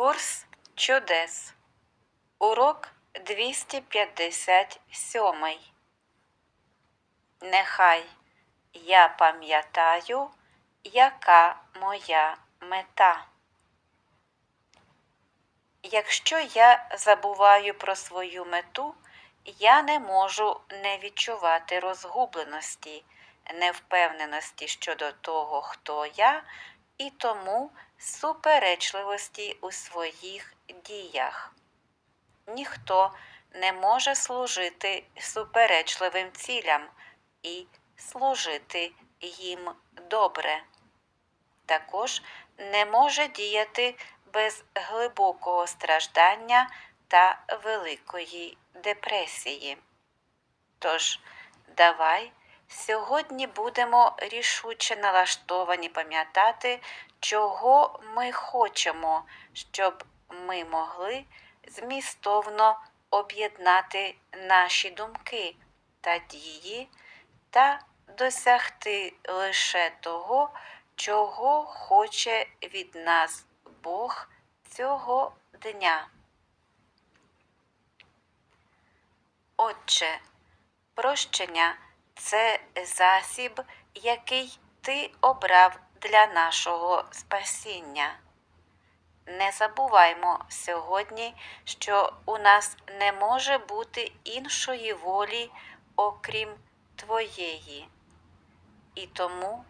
Курс чудес. Урок 257. Нехай я пам'ятаю, яка моя мета. Якщо я забуваю про свою мету, я не можу не відчувати розгубленості, невпевненості щодо того, хто я, і тому суперечливості у своїх діях. Ніхто не може служити суперечливим цілям і служити їм добре. Також не може діяти без глибокого страждання та великої депресії. Тож, давай сьогодні будемо рішуче налаштовані пам'ятати, чого ми хочемо, щоб ми могли змістовно об'єднати наші думки та дії та досягти лише того, чого хоче від нас Бог цього дня. Отче, прощення це засіб, який ти обрав для нашого спасіння. Не забуваймо сьогодні, що у нас не може бути іншої волі, окрім Твоєї. І тому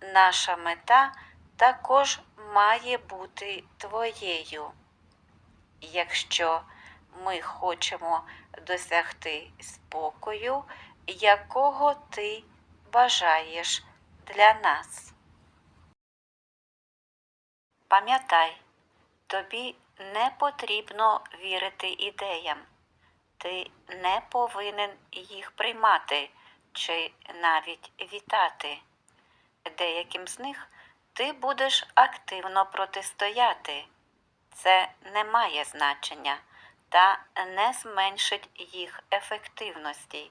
наша мета також має бути Твоєю. Якщо ми хочемо досягти спокою, якого ти бажаєш для нас. Пам'ятай, тобі не потрібно вірити ідеям, ти не повинен їх приймати чи навіть вітати. Деяким з них ти будеш активно протистояти. Це не має значення та не зменшить їх ефективності.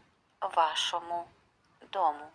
вашому дому.